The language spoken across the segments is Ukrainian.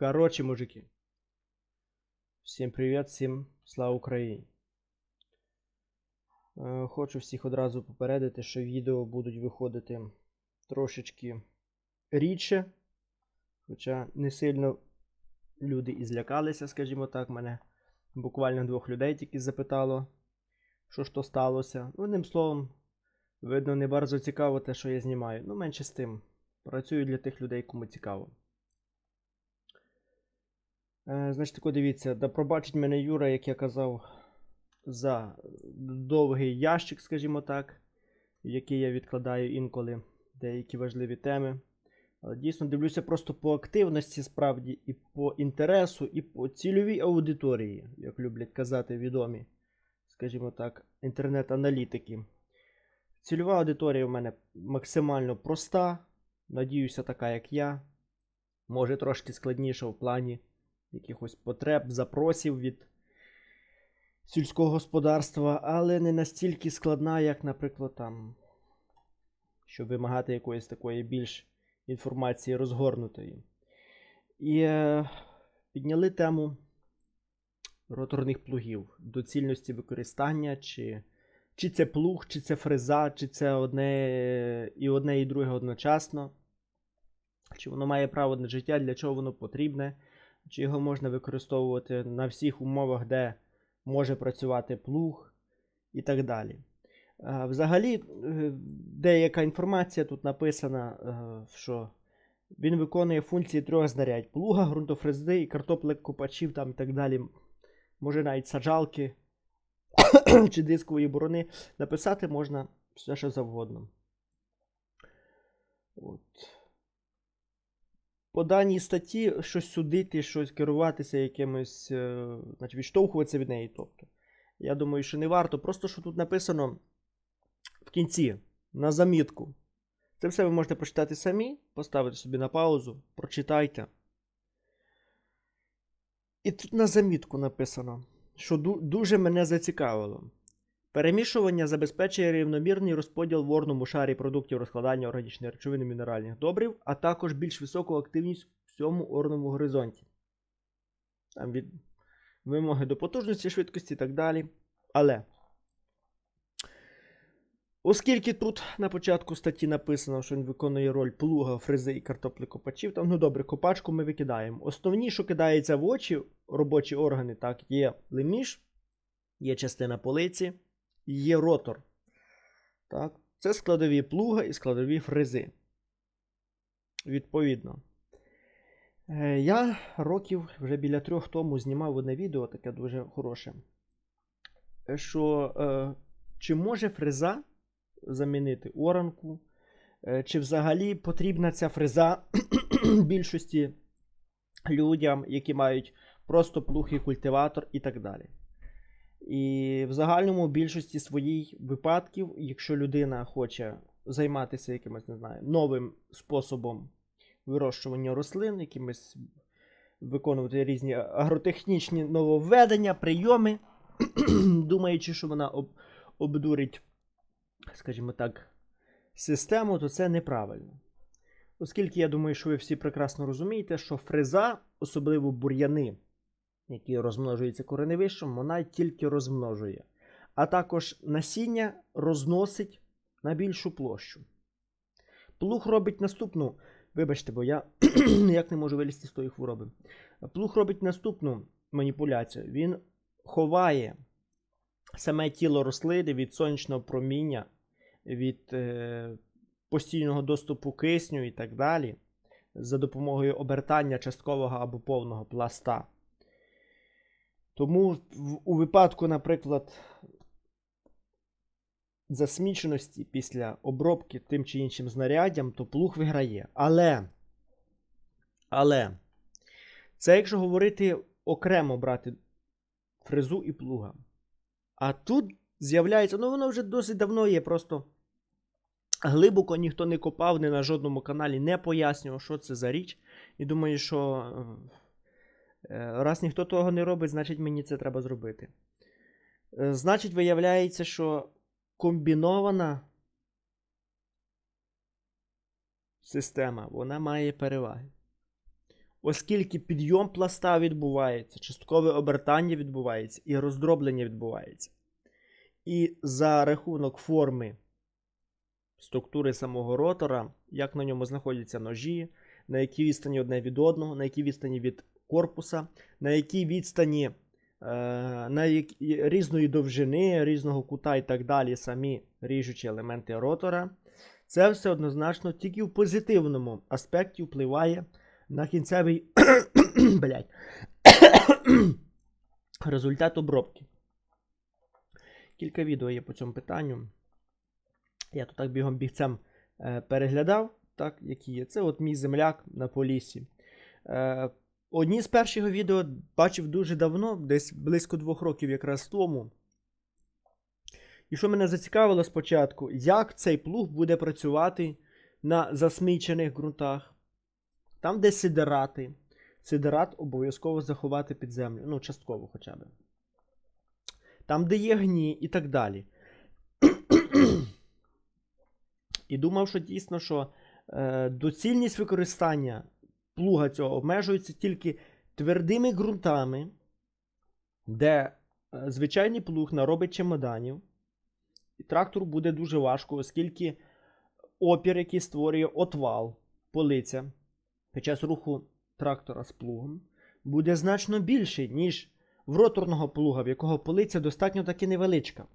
Короче, мужики. Всім привіт, всім слава Україні. Е, Хочу всіх одразу попередити, що відео будуть виходити трошечки рідше. Хоча не сильно люди і злякалися, скажімо так, мене буквально двох людей тільки запитало, що ж то сталося. Ну, одним словом, видно, не bardzo цікаво те, що я знімаю. Ну, менше з тим. Працюю для тих людей, кому цікаво. Е, значить, тако дивіться, да пробачить мене Юра, як я казав, за довгий ящик, скажімо так, який я відкладаю інколи деякі важливі теми. Але дійсно дивлюся просто по активності, справді, і по інтересу, і по цільовій аудиторії, як люблять казати відомі, скажімо так, інтернет-аналітики. Цільова аудиторія в мене максимально проста. Надіюся, така, як я. Може трошки складніша в плані якихось потреб, запросів від сільського господарства, але не настільки складна, як, наприклад, там, щоб вимагати якоїсь такої більш інформації розгорнутої. І е, підняли тему роторних плугів, доцільності використання, чи, чи це плуг, чи це фреза, чи це одне і одне, і друге одночасно. Чи воно має право на життя, для чого воно потрібне, чи його можна використовувати на всіх умовах, де може працювати плуг і так далі. Взагалі, е, деяка інформація тут написана, е, що він виконує функції трьох знарядь: плуга, ґрунтофрези і картоплек копачів там і так далі. Може навіть саджалки чи дискової борони. Написати можна все, що завгодно. От. По даній статті щось судити, щось керуватися якимось, е, значить, відштовхуватися від неї. Тобто, я думаю, що не варто. Просто що тут написано в кінці, на замітку. Це все ви можете прочитати самі, поставити собі на паузу, прочитайте. І тут на замітку написано, що ду- дуже мене зацікавило. Перемішування забезпечує рівномірний розподіл в орному шарі продуктів розкладання органічних речовин і мінеральних добрив, а також більш високу активність в всьому орному горизонті. Там від вимоги до потужності, швидкості і так далі. Але. Оскільки тут на початку статті написано, що він виконує роль плуга, фрези і картоплекопачів, там, ну добре, копачку ми викидаємо. Основні, що кидається в очі, робочі органи, так, є леміш, є частина полиці, є ротор. Так? Це складові плуга і складові фрези. Відповідно. Е, Я років вже біля трьох тому знімав одне відео, таке дуже хороше. Що е, чи може фреза замінити оранку, е, чи взагалі потрібна ця фреза більшості людям, які мають просто плуг і культиватор і так далі. І в загальному більшості своїй випадків, якщо людина хоче займатися якимось, не знаю, новим способом вирощування рослин, якимось виконувати різні агротехнічні нововведення, прийоми, думаючи, що вона об, обдурить, скажімо так, систему, то це неправильно. Оскільки я думаю, що ви всі прекрасно розумієте, що фреза, особливо бур'яни, які розмножуються кореневищем, вона тільки розмножує. А також насіння розносить на більшу площу. Плуг робить наступну. Вибачте, бо я ніяк не можу вилізти з тої хвороби. Плуг робить наступну маніпуляцію. Він ховає саме тіло рослини від сонячного проміння, від е, постійного доступу кисню і так далі, за допомогою обертання часткового або повного пласта. Тому у випадку, наприклад, засміченості після обробки тим чи іншим знаряддям, то плуг виграє. Але, але, це якщо говорити окремо брати фрезу і плуга. А тут з'являється, ну воно вже досить давно є, просто глибоко ніхто не копав, не на жодному каналі не пояснював, що це за річ. І думаю, що е, раз ніхто того не робить, значить мені це треба зробити. Е, Значить, виявляється, що комбінована система, вона має переваги. оскільки підйом пласта відбувається, часткове обертання відбувається і роздроблення відбувається. І за рахунок форми структури самого ротора, як на ньому знаходяться ножі, на якій відстані одне від одного, на якій відстані від корпуса, на якій відстані е, на як... різної довжини, різного кута і так далі, самі ріжучі елементи ротора. Це все однозначно тільки в позитивному аспекті впливає на кінцевий результат обробки. Кілька відео є по цьому питанню. Я тут так бігом бігцем е, переглядав, так, які є. Це от мій земляк на полісі. Одні з перших відео бачив дуже давно, десь близько двох років якраз тому. І що мене зацікавило спочатку, як цей плуг буде працювати на засмічених ґрунтах. Там, де сидерати. Сидерат обов'язково заховати під землю. Ну, частково хоча б. Там, де є гні і так далі. І думав, що дійсно, що е, доцільність використання плуга цього обмежується тільки твердими ґрунтами, де е, звичайний плуг наробить чемоданів, і трактору буде дуже важко, оскільки опір, який створює отвал, полиця під час руху трактора з плугом, буде значно більший, ніж в роторного плуга, в якого полиця достатньо таки невеличка.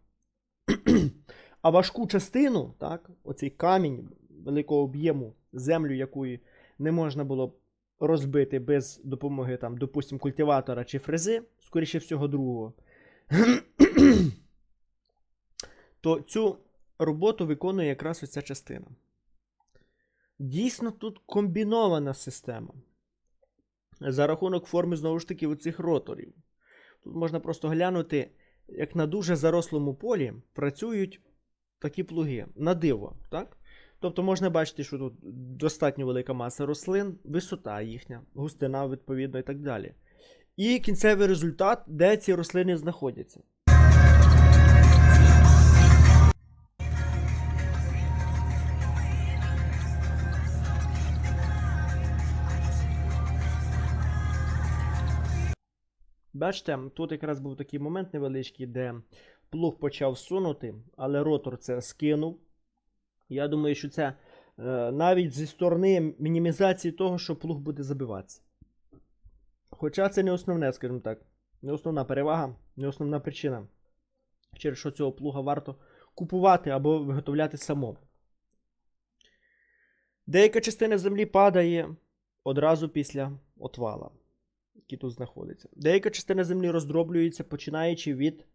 А важку частину, так, оцей камінь великого об'єму, землю, якої не можна було розбити без допомоги, там, допустимо, культиватора чи фрези, скоріше всього, другого, то цю роботу виконує якраз оця частина. Дійсно, тут комбінована система. За рахунок форми, знову ж таки, оцих роторів. Тут можна просто глянути, як на дуже зарослому полі працюють такі плуги на диво. так? Тобто можна бачити, що тут достатньо велика маса рослин, висота їхня, густина, відповідно, і так далі. І кінцевий результат, де ці рослини знаходяться. Бачите, тут якраз був такий момент невеличкий, де плуг почав сунути, але ротор це скинув. Я думаю, що це е, навіть зі сторони мінімізації того, що плуг буде забиватися. Хоча це не основне, скажімо так, не основна перевага, не основна причина, через що цього плуга варто купувати або виготовляти самому. Деяка частина землі падає одразу після отвала, який тут знаходиться. Деяка частина землі роздроблюється, починаючи від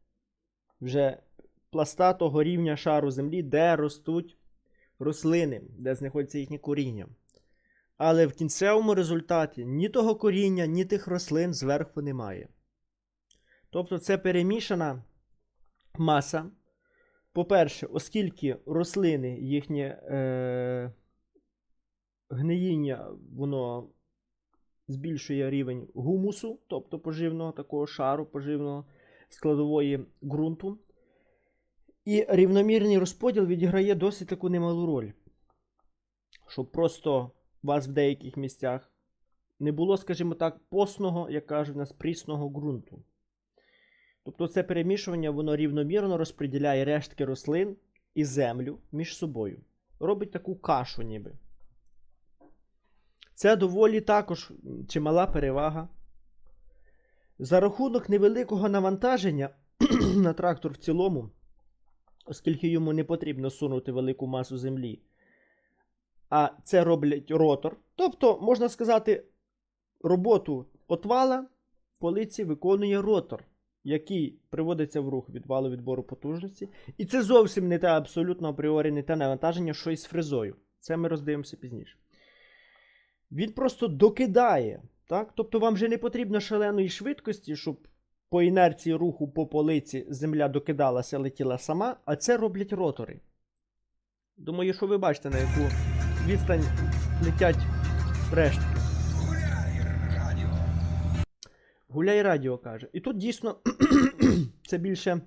вже пласта того рівня шару землі, де ростуть рослини, де знаходиться їхнє коріння. Але в кінцевому результаті ні того коріння, ні тих рослин зверху немає. Тобто це перемішана маса. По-перше, оскільки рослини, їхнє е, гниїння, воно збільшує рівень гумусу, тобто поживного такого шару, поживного складової ґрунту. І рівномірний розподіл відіграє досить таку немалу роль. Щоб просто вас в деяких місцях не було, скажімо так, посного, як кажуть, нас прісного ґрунту. Тобто це перемішування воно рівномірно розподіляє рештки рослин і землю між собою. Робить таку кашу ніби. Це доволі також чимала перевага. За рахунок невеликого навантаження на трактор в цілому, оскільки йому не потрібно сунути велику масу землі, а це роблять ротор. Тобто, можна сказати, роботу отвала полиці виконує ротор, який приводиться в рух від валу відбору потужності. І це зовсім не те абсолютно апріорі не те навантаження, що із фрезою. Це ми роздивимося пізніше. Він просто докидає. Так? Тобто вам вже не потрібно шаленої швидкості, щоб по інерції руху по полиці земля докидалася, летіла сама, а це роблять ротори. Думаю, що ви бачите, на яку відстань летять рештки. Гуляй радіо каже. І тут дійсно це більше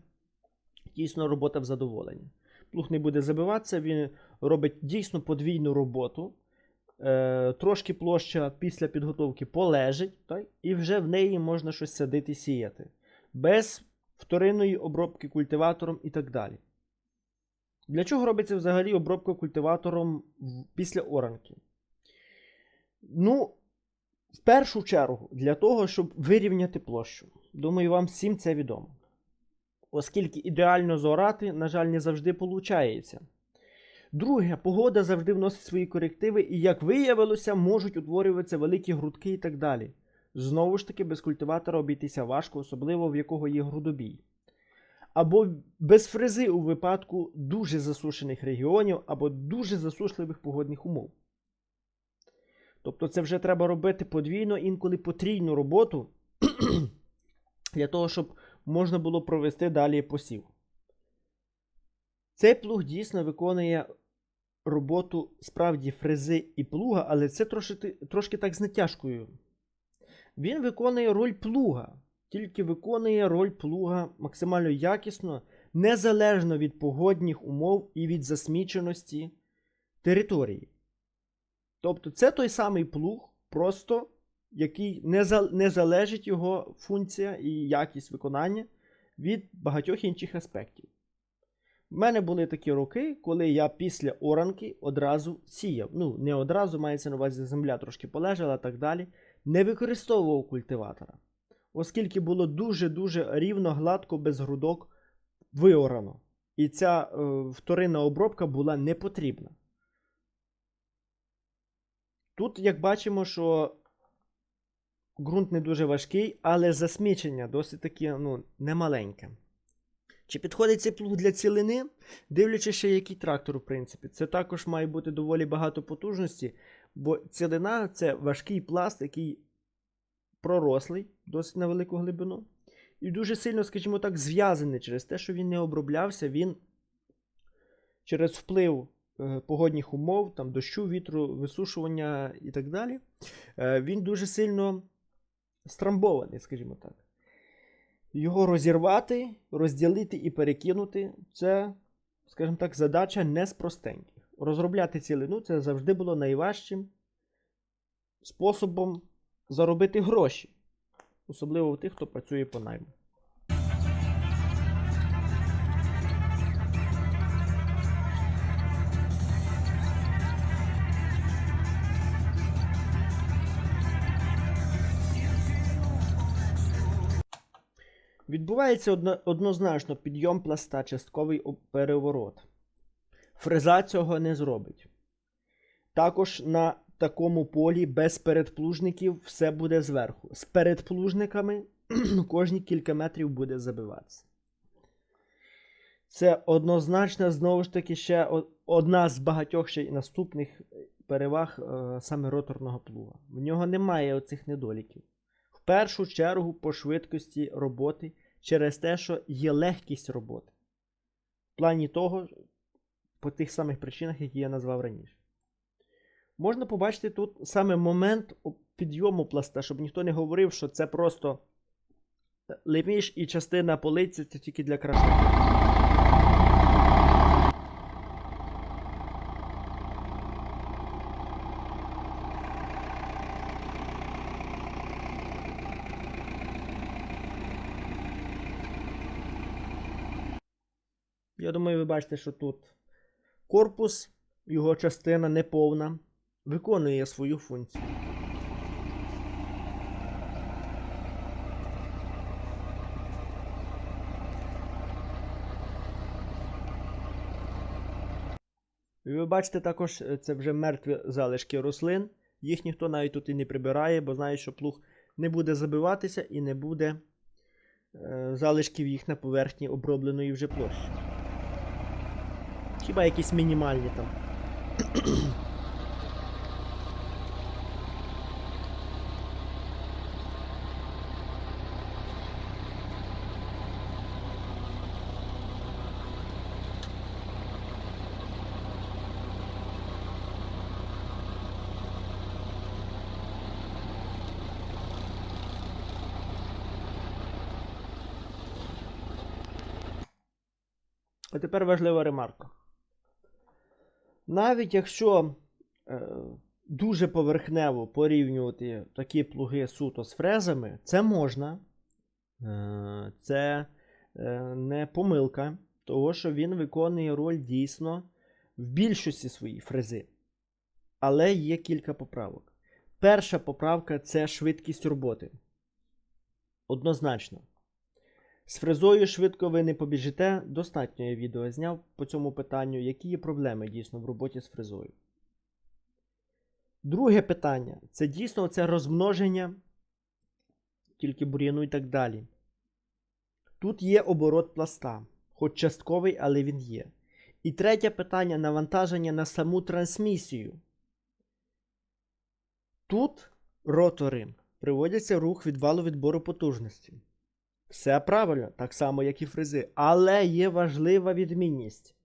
дійсно робота в задоволення. Плуг не буде забиватися, він робить дійсно подвійну роботу. Е, трошки площа після підготовки полежить, так? і вже в неї можна щось садити сіяти. Без вторинної обробки культиватором і так далі. Для чого робиться взагалі обробка культиватором після оранки? Ну, в першу чергу, для того, щоб вирівняти площу. Думаю, вам всім це відомо. Оскільки ідеально зорати, на жаль, не завжди виходить. Друге, погода завжди вносить свої корективи, і, як виявилося, можуть утворюватися великі грудки і так далі. Знову ж таки, без культиватора обійтися важко, особливо в якого є грудобій. Або без фрези у випадку дуже засушених регіонів, або дуже засушливих погодних умов. Тобто це вже треба робити подвійно, інколи потрійну роботу для того, щоб можна було провести далі посів. Цей плуг дійсно виконує роботу справді фрези і плуга, але це трошки, трошки так з натяжкою. Він виконує роль плуга, тільки виконує роль плуга максимально якісно, незалежно від погодних умов і від засміченості території. Тобто це той самий плуг, просто який не, за, не залежить його функція і якість виконання від багатьох інших аспектів. У мене були такі роки, коли я після оранки одразу сіяв. Ну, не одразу мається на увазі земля трошки полежала так далі. Не використовував культиватора. Оскільки було дуже-дуже рівно, гладко, без грудок виорано. І ця е, вторинна обробка була не потрібна. Тут, як бачимо, що ґрунт не дуже важкий, але засмічення досить таки ну, немаленьке. Чи підходить цей плуг для цілини? Дивлячись ще, який трактор, в принципі. Це також має бути доволі багато потужності, бо цілина це важкий пласт, який пророслий досить на велику глибину. І дуже сильно, скажімо так, зв'язаний через те, що він не оброблявся, він через вплив е, погодних умов, там, дощу, вітру, висушування і так далі, е, він дуже сильно страмбований, скажімо так. Його розірвати, розділити і перекинути це, скажімо так, задача не з простеньких. Розробляти цілину це завжди було найважчим способом заробити гроші, особливо у тих, хто працює по найму. Відбувається одно- однозначно підйом пласта, частковий переворот. Фреза цього не зробить. Також на такому полі без передплужників все буде зверху. З передплужниками кожні кілька метрів буде забиватися. Це однозначно, знову ж таки, ще одна з багатьох ще наступних переваг е, саме роторного плуга. В нього немає оцих недоліків. Першу чергу по швидкості роботи через те, що є легкість роботи. В плані того, по тих самих причинах, які я назвав раніше. Можна побачити тут саме момент підйому пласта, щоб ніхто не говорив, що це просто леміш і частина полиці це тільки для краси. Я думаю, ви бачите, що тут корпус, його частина неповна, виконує свою функцію. Ви бачите також, е, це вже мертві залишки рослин. Їх ніхто навіть тут і не прибирає, бо знає, що плуг не буде забиватися і не буде е, залишків їх на поверхні обробленої вже площі. Хіба якісь мінімальні там. А тепер важлива ремарка. Навіть якщо е, дуже поверхнево порівнювати такі плуги суто з фрезами, це можна. Е, Це е, не помилка, того що він виконує роль дійсно в більшості своїй фрези. Але є кілька поправок. Перша поправка це швидкість роботи. Однозначно. З фрезою швидко ви не побіжите. Достатньо я відео зняв по цьому питанню, які є проблеми дійсно в роботі з фрезою. Друге питання це дійсно це розмноження, тільки бур'яну і так далі. Тут є оборот пласта, хоч частковий, але він є. І третє питання навантаження на саму трансмісію. Тут ротори приводяться рух від валу відбору потужності. Все правильно, так само, як і фрези. Але є важлива відмінність.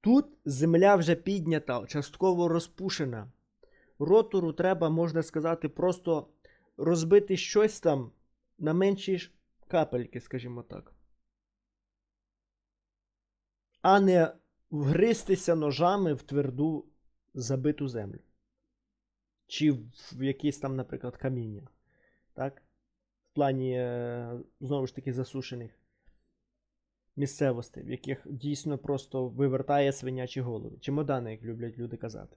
Тут земля вже піднята, частково розпушена. Ротору треба, можна сказати, просто розбити щось там на менші капельки, скажімо так. А не вгристися ножами в тверду забиту землю. Чи в якесь там, наприклад, каміння. Так? Плані, е, знову ж таки, засушених місцевостей, в яких дійсно просто вивертає свинячі голови. Чемодани, як люблять люди казати.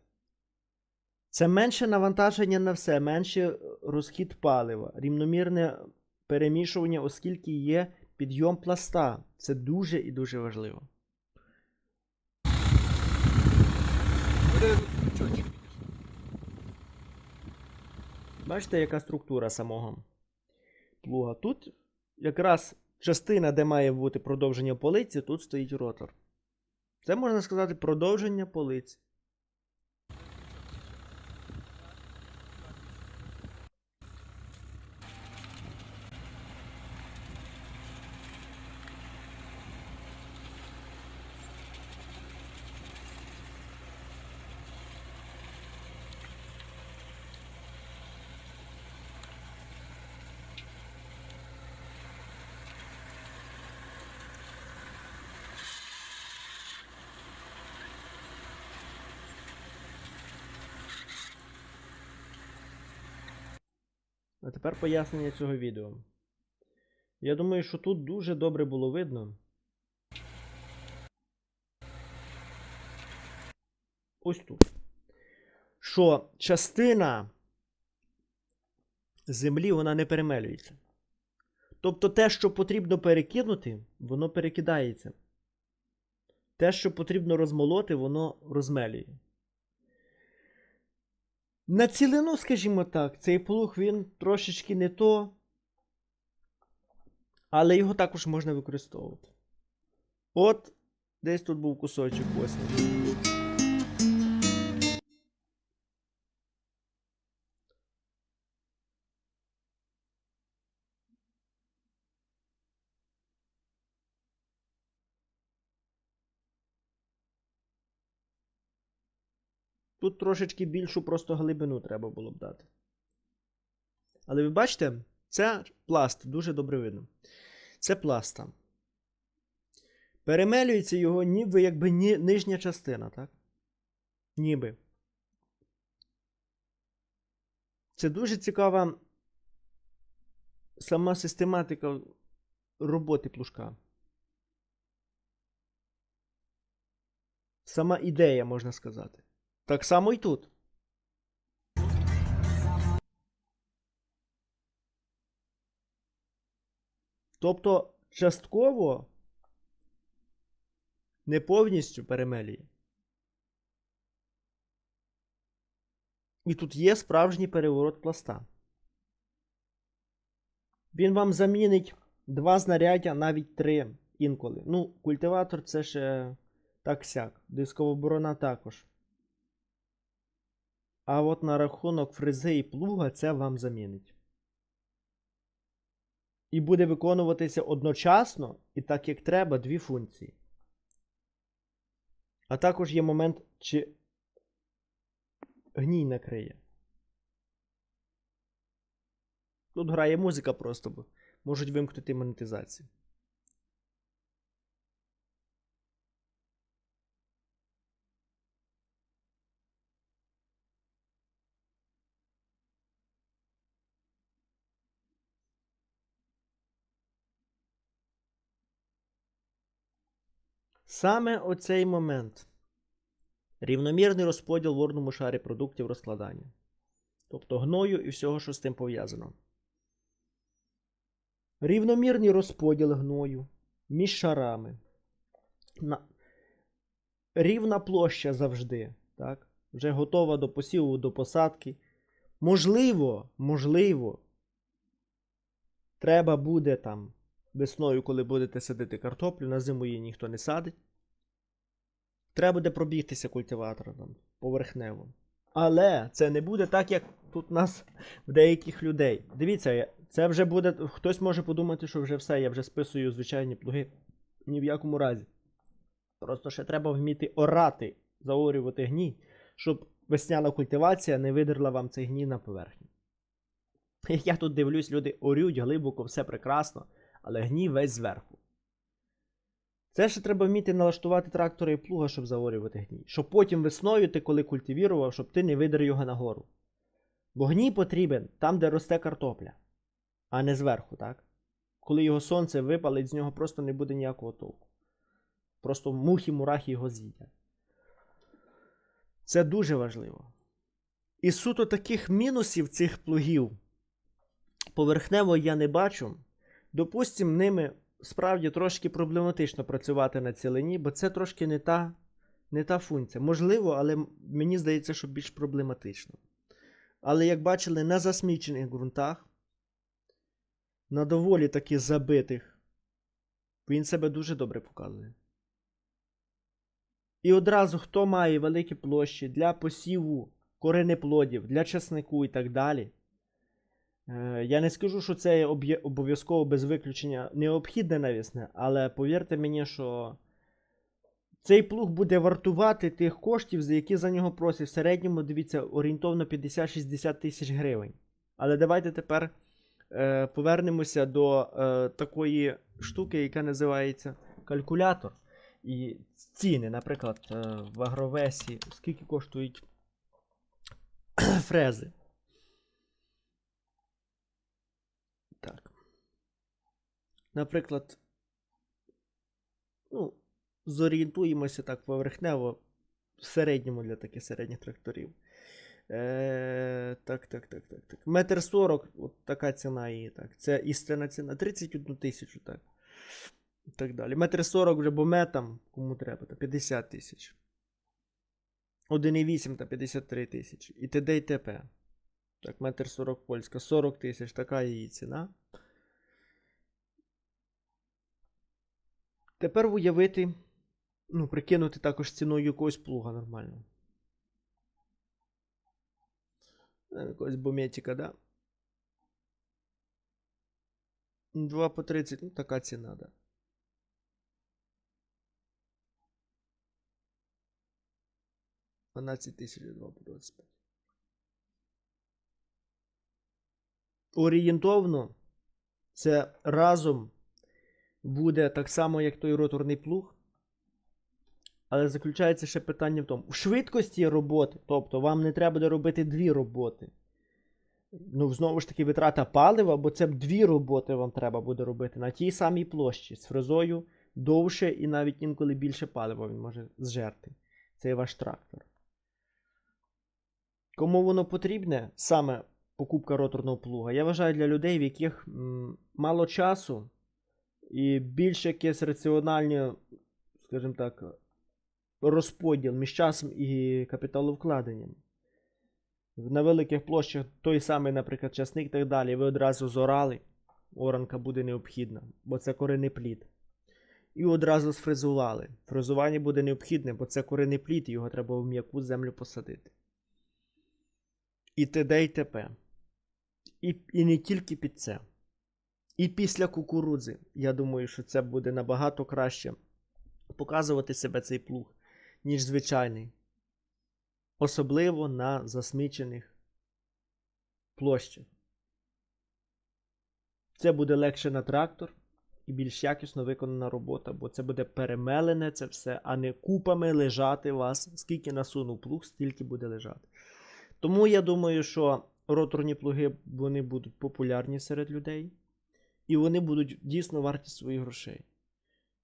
Це менше навантаження на все, менше розхід палива, рівномірне перемішування, оскільки є підйом пласта. Це дуже і дуже важливо. Бачите, яка структура самого плуга? Тут якраз частина, де має бути продовження полиці, тут стоїть ротор. Це можна сказати продовження полиці. А тепер пояснення цього відео. Я думаю, що тут дуже добре було видно. Ось тут. Що частина землі вона не перемелюється. Тобто те, що потрібно перекинути, воно перекидається. Те, що потрібно розмолоти, воно розмелює. На цілину, скажімо так, цей плуг він трошечки не то, але його також можна використовувати. От, десь тут був кусочок ось. Тут трошечки більшу просто глибину треба було б дати. Але ви бачите, це пласт, дуже добре видно. Це пласта. Перемелюється його ніби якби ні, нижня частина, так? Ніби. Це дуже цікава сама систематика роботи плужка. Сама ідея, можна сказати. Так само і тут. Тобто частково не повністю перемелює. І тут є справжній переворот пласта. Він вам замінить два знаряддя, навіть три інколи. Ну, культиватор це ще так сяк. Дискова борона також. А от на рахунок фрези і плуга це вам замінить. І буде виконуватися одночасно і так як треба дві функції. А також є момент, чи гній накриє. Тут грає музика просто, бо можуть вимкнути монетизацію. Саме оцей момент. Рівномірний розподіл в орному шарі продуктів розкладання. Тобто гною і всього, що з тим пов'язано. Рівномірний розподіл гною між шарами. На... Рівна площа завжди. Так? Вже готова до посіву, до посадки. Можливо, можливо, треба буде там весною, коли будете садити картоплю, на зиму її ніхто не садить. Треба буде пробігтися культиватором поверхнево. Але це не буде так, як тут у нас в деяких людей. Дивіться, це вже буде. Хтось може подумати, що вже все, я вже списую звичайні плуги. Ні в якому разі. Просто ще треба вміти орати, заорювати гній, щоб весняна культивація не видерла вам цей гній на поверхню. Як Я тут дивлюсь, люди орють глибоко, все прекрасно, але гній весь зверху. Це ще треба вміти налаштувати трактора і плуга, щоб заорювати гній. Щоб потім весною ти, коли культивірував, щоб ти не видер його нагору. Бо гній потрібен там, де росте картопля, а не зверху, так? Коли його сонце випалить, з нього просто не буде ніякого толку. Просто мухи-мурахи його з'їдять. Це дуже важливо. І суто таких мінусів цих плугів поверхнево я не бачу. Допустим, ними справді трошки проблематично працювати на цілині, бо це трошки не та, не та функція. Можливо, але мені здається, що більш проблематично. Але як бачили, на засмічених ґрунтах, на доволі таки забитих, він себе дуже добре показує. І одразу, хто має великі площі для посіву коренеплодів, для часнику і так далі. Е, Я не скажу, що це обов'язково без виключення необхідне навісне, але повірте мені, що цей плуг буде вартувати тих коштів, за які за нього просять. В середньому, дивіться, орієнтовно 50-60 тисяч гривень. Але давайте тепер е, повернемося до е, такої штуки, яка називається калькулятор. І ціни, наприклад, е, в агровесі, скільки коштують фрези. Так. Наприклад, ну, зорієнтуємося так поверхнево в середньому для таких середніх тракторів. Е, так, так, так, так, так. Метр сорок, от така ціна її, так. Це істинна ціна. 31 тисячу, так. І так далі. Метр сорок вже бо метам, кому треба, то 50 тисяч. 1,8 та 53 тисячі. І т.д. і т.п. Так, метр 40 польська, 40 тисяч, така її ціна. Тепер уявити, ну, прикинути також ціною якогось плуга нормально. Е, Якогось бометика, да? 2 по 30, ну така ціна, да. Тисяч 2 по 25. Орієнтовно це разом буде так само, як той роторний плуг. Але заключається ще питання в тому. В швидкості роботи, тобто вам не треба буде робити дві роботи. Ну, знову ж таки, витрата палива, бо це дві роботи вам треба буде робити на тій самій площі з фрезою довше і навіть інколи більше палива він може зжерти. Це ваш трактор. Кому воно потрібне, саме покупка роторного плуга, я вважаю для людей, в яких м, мало часу і більш якесь раціональне, скажімо так, розподіл між часом і капіталовкладенням. На великих площах той самий, наприклад, часник і так далі, ви одразу зорали, оранка буде необхідна, бо це коренний плід. І одразу сфрезували. Фрезування буде необхідне, бо це коренний плід, його треба в м'яку землю посадити. І т.д. і т.п. І, і не тільки під це. І після кукурудзи. Я думаю, що це буде набагато краще показувати себе цей плуг, ніж звичайний. Особливо на засмічених площах. Це буде легше на трактор і більш якісно виконана робота, бо це буде перемелене це все, а не купами лежати вас. Скільки насунув плуг, стільки буде лежати. Тому я думаю, що роторні плуги вони будуть популярні серед людей, і вони будуть дійсно варті своїх грошей.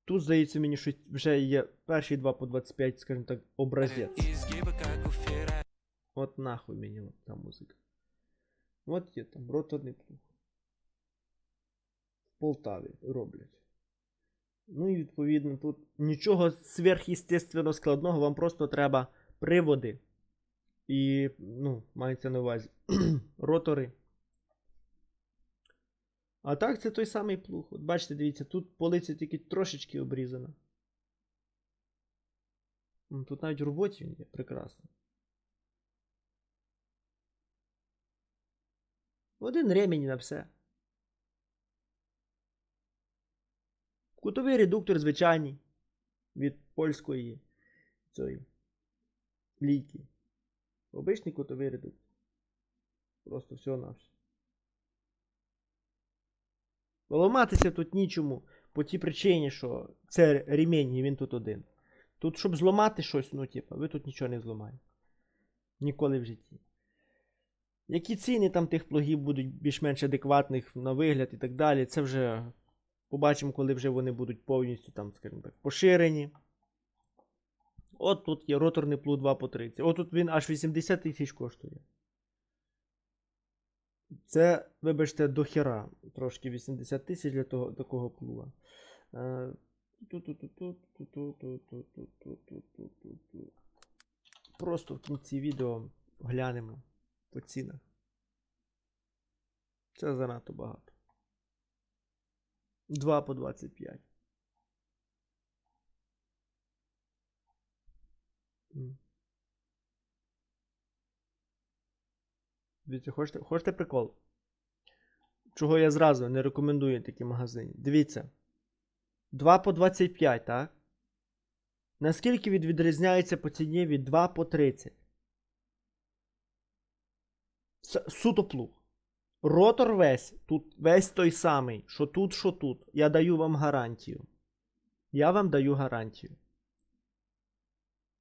Тут, здається, мені щось вже є перші два по 25, скажімо так, образець. От нахуй мені от та музика. От є там роторний плуг. В Полтаві роблять. Ну і відповідно тут нічого сверхъестественно складного, вам просто треба приводи. І, ну, мається на увазі ротори. А так, це той самий плуг. От бачите, дивіться, тут полиця тільки трошечки обрізана. Ну, Тут навіть в роботі він є прекрасно. Один ремінь на все. Кутовий редуктор звичайний. Від польської цієї лійки. Обичний кутовий редуктор. Просто все на все. Ламатися тут нічому. По тій причині, що це ремінь, і він тут один. Тут, щоб зламати щось, ну, типа, ви тут нічого не зламаєте. Ніколи в житті. Які ціни там тих плугів будуть більш-менш адекватних на вигляд і так далі, це вже побачимо, коли вже вони будуть повністю там, скажімо так, поширені. От тут є роторний плуг 2 по 30. От тут він аж 80 тисяч коштує. Це, вибачте, дохера трошки 80 тисяч для того, такого клуба. Е, Просто в кінці відео глянемо по цінах. Це занадто багато. 2 по 25. Дивіться, хочете, хочете прикол? Чого я зразу не рекомендую такі магазини. Дивіться. 2 по 25, так? Наскільки від відрізняється по ціні від 2 по 30? С- Суто плуг. Ротор весь, тут весь той самий, що тут, що тут. Я даю вам гарантію. Я вам даю гарантію.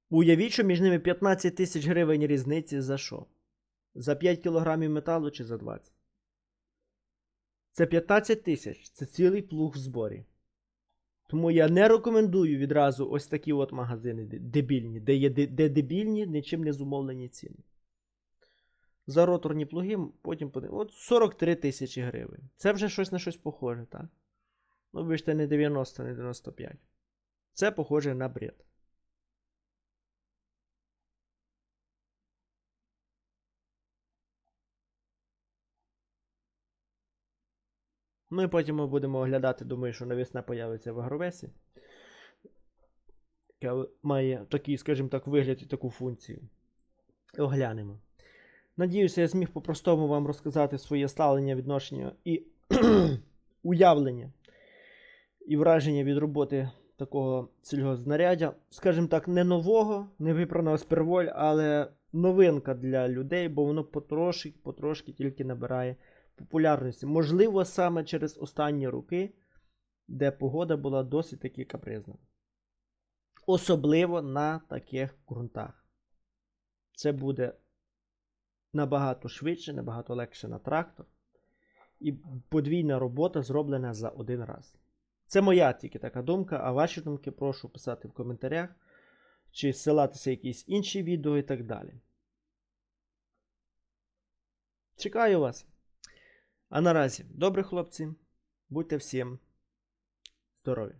Уявіть, що між ними 15 тисяч гривень різниці за що? За 5 кілограмів металу чи за 20? Це 15 тисяч. Це цілий плуг в зборі. Тому я не рекомендую відразу ось такі от магазини дебільні, де є де, де дебільні, нічим не зумовлені ціни. За роторні плуги потім. От 43 тисячі гривень. Це вже щось на щось похоже, так? Ну, вибачте, не 90, не 95. Це похоже на бред. Ну і потім ми будемо оглядати, думаю, що навесна появиться в Агровесі. Яка має такий, скажімо так, вигляд і таку функцію. Оглянемо. Надіюся, я зміг по-простому вам розказати своє ставлення, відношення і уявлення і враження від роботи такого сільгознаряддя. Скажімо так, не нового, не випраного з перволь, але новинка для людей, бо воно потрошки, потрошки тільки набирає популярності. Можливо, саме через останні роки, де погода була досить таки капризна. Особливо на таких ґрунтах. Це буде набагато швидше, набагато легше на трактор. І подвійна робота зроблена за один раз. Це моя тільки така думка, а ваші думки прошу писати в коментарях, чи ссилатися якісь інші відео і так далі. Чекаю вас. А наразі, добрі хлопці, будьте всім здорові!